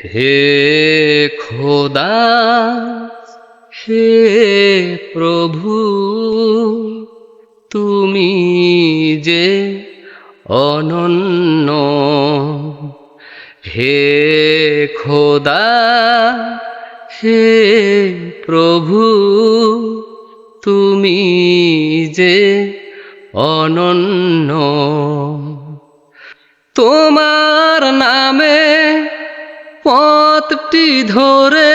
হে খোদা, হে প্রভু, তুমি যে অনন্য। হে খোদা, হে প্রভু, তুমি যে অনন্য। তোমার নামে পথটি ধরে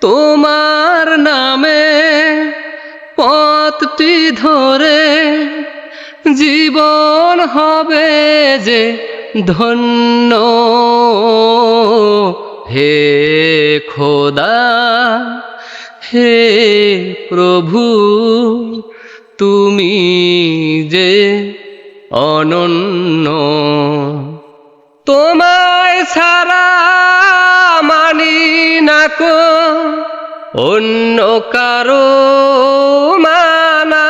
তোমার নামে পথটি ধরে জীবন হবে যে ধন্য। হে খোদা, হে প্রভু, তুমি যে অনন্য। তোমায় না কো অন্য কারও মানা।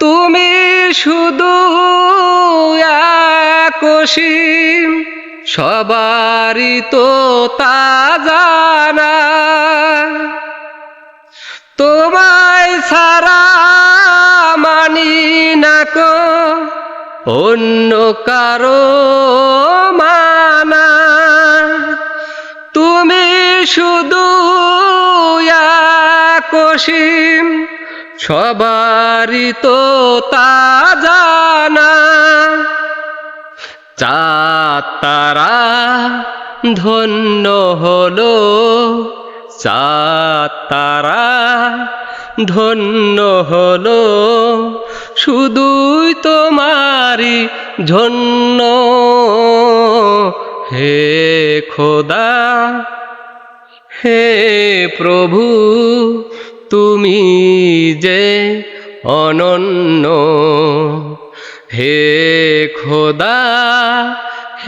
তুমি শুধু একসীম সবারই তো তা জানা। তোমায় সারা মানি না কো অন্য কারও মানা। কসিম সবারই তো তা জানা চাঁদ, তারা ধন্য হলো, চাঁদ, তারা ধন্য হলো, শুধুই তোমারি ধন্য। হে খোদা, হে প্রভু তুমি যে অনন্য। হে খোদা,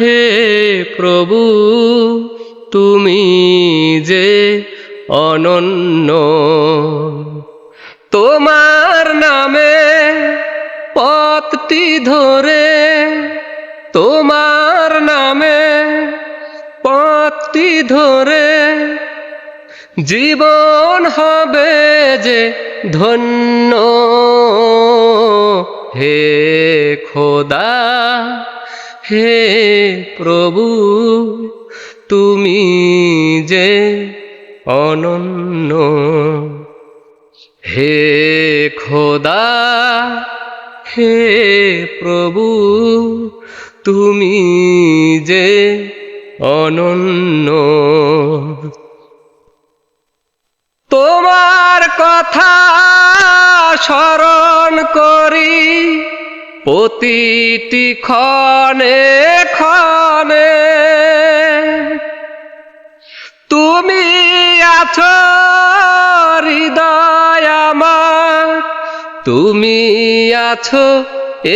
হে প্রভু, তুমি যে অনন্য। তোমার নামে পথটি ধরে, তোমার নামে পথটি ধরে জীবন হবে যে ধন্য। হে খোদা, হে প্রভু, তুমি যে অনন্য। হে খোদা, হে প্রভু, তুমি যে অনন্য। স্মরণ করি প্রতিটি ক্ষণে ক্ষণে। তুমি আছো হৃদয় আমার, তুমি আছো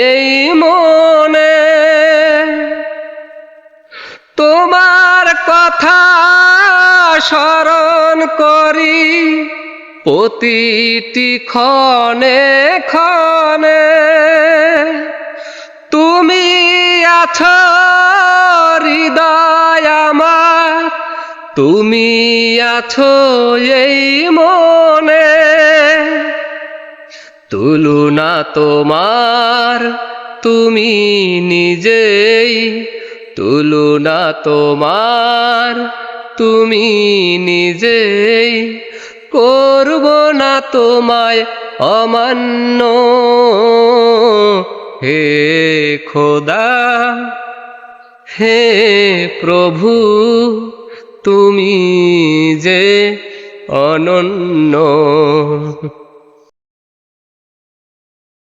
এই মনে। তোমার কথা স্মরণ করি প্রতিটি ক্ষণে ক্ষণে তুমি আছো হৃদয় আমার। তুমি আছো এই মনে। তুলনা তোমার, তুমি নিজেই। তুলনা তোমার, তুমি নিজেই। করব না তোমায় অমান্য। হে খোদা হে প্রভু তুমি যে অনন্য।